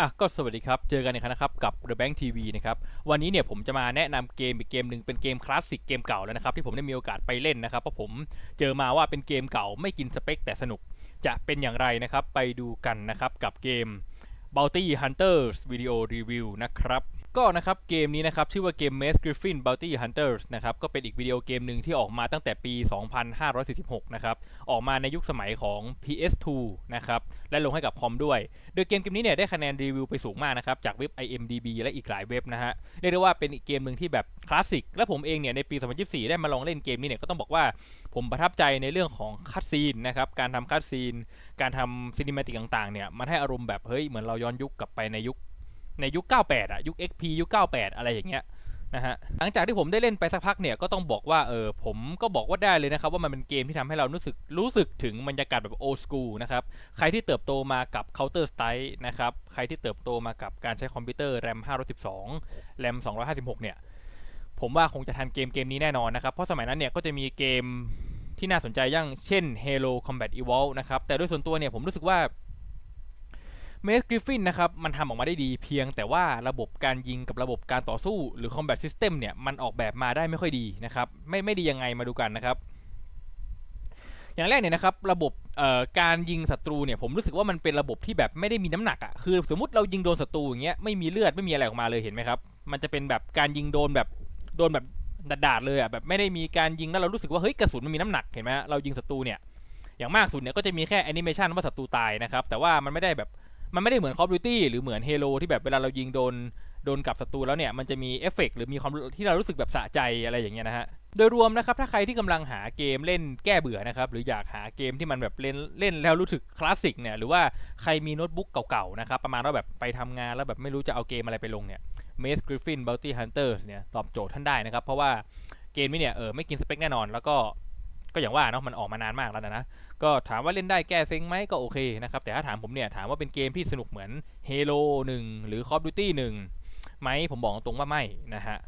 อะก็สวัสดีครับ เจอกันอีกครั้งนะครับกับ The Bank TV นะครับวันนี้เนี่ยผมจะมาแนะนำเกมอีกเกมหนึ่งเป็นเกมคลาสสิกเกมเก่าแล้วนะครับที่ผมได้มีโอกาสไปเล่นนะครับเพราะผมเจอมาว่าเป็นเกมเก่าไม่กินสเปคแต่สนุกจะเป็นอย่างไรนะครับไปดูกันนะครับกับเกม Bounty Hunters Video Review นะครับ ก็นะครับเกมนี้นะครับชื่อว่าเกม Maze Griffin Bounty Hunters นะครับก็เป็นอีกวิดีโอเกมหนึ่งที่ออกมาตั้งแต่ปี 2546 นะครับออกมาในยุคสมัยของ PS2 นะครับและลงให้กับคอมด้วย โดยเกมเกมนี้เนี่ยได้คะแนนรีวิวไปสูงมากนะครับจากเว็บ IMDB และอีกหลายเว็บนะฮะเรียกได้ว่าเป็นอีกเกมหนึ่งที่แบบคลาสสิกและผมเองเนี่ยในปี 2024 ได้มาลองเล่นเกมนี้เนี่ยก็ต้องบอกว่าผมประทับใจในเรื่องของคัตซีนนะครับการทำคัตซีน การทำซีนิมาติกต่างๆเนี่ยมันให้อารมณ์แบบเฮ้ยเหมือนเราย้อนยุคกลับไปในยุค ในยุค 98อะยุค XP ยุค 98 อะไรอย่างเงี้ยนะฮะหลังจากที่ผมได้เล่นไปสักพักเนี่ยก็ต้องบอกว่าเออผมก็บอกว่าได้เลยนะครับว่ามันเป็นเกมที่ทำให้เรารู้สึกรู้สึกถึงบรรยากาศแบบโอ s ส o ู l นะครับใครที่เติบโตมากับ Counter Strike นะครับใครที่เติบโตมากับการใช้คอมพิวเตอร์ RAM 512 RAM 256 เนี่ยผมว่าคงจะทันเกมเกมนี้แน่นอนนะครับ เพราะสมัยนั้นเนี่ยก็จะมีเกมที่น่าสนใจอย่างเช่น Halo Combat Evolved นะครับแต่ด้วยส่วนตัวเนี่ยผมรู้สึกว่า m a z e Griffin นะครับมันทำออกมาได้ดีเพียงแต่ว่าระบบการยิงกับระบบการต่อสู้หรือ Combat System เนี่ยมันออกแบบมาได้ไม่ค่อยดีนะครับไม่ไม่ดียังไงมาดูกันนะครับ อย่างแรกเนี่ยนะครับระบบการยิงศัตรูเนี่ยผมรู้สึกว่ามันเป็นระบบที่แบบไม่ได้มีน้ำหนักอะ่ะคือสมมติเรายิงโดนศัตรูอย่างเงี้ยไม่มีเลือดไม่มีอะไรออกมาเลยเห็นไหมครับมันจะเป็นแบบการยิงโดนแบบโดนแบบดาดๆเลยอะ่ะแบบไม่ได้มีการยิงแล้วเรารู้สึกว่าเฮ้ยกระสุนมันมีน้ำหนักเห็นไหมเรายิงศัตรูเนี่ยอย่างมากสุดเนี่ยก็จะมีแค่แอนิเมชันว่าศัตรูตายนะครับแต่ว่ามันไม่ได้แบบ มันไม่ได้เหมือน Call of Duty หรือเหมือน Halo ที่แบบเวลาเรายิงโดนโดนกับศัตรูแล้วเนี่ยมันจะมีเอฟเฟกต์หรือมีความที่เรารู้สึกแบบสะใจอะไรอย่างเงี้ยนะฮะโดยรวมนะครับถ้าใครที่กำลังหาเกมเล่นแก้เบื่อนะครับหรืออยากหาเกมที่มันแบบเล่นเล่นแล้วรู้สึกคลาสสิกเนี่ยหรือว่าใครมีโน้ตบุ๊กเก่าๆนะครับประมาณว่าแบบไปทำงานแล้วแบบไม่รู้จะเอาเกมอะไรไปลงเนี่ย Maze Griffin Bounty Hunters เนี่ยตอบโจทย์ท่านได้นะครับเพราะว่าเกมนี้เนี่ยเออไม่กินสเปคแน่นอน แล้วก็ ก็อย่างว่าเนาะมันออกมานานมากแล้วนะนะก็ถามว่าเล่นได้แก้เซ็งไหมก็โอเคนะครับแต่ถ้าถามผมเนี่ยถามว่าเป็นเกมที่สนุกเหมือน Halo 1 หรือ Call of Duty 1ไหมผมบอกตรงว่าไม่นะฮะ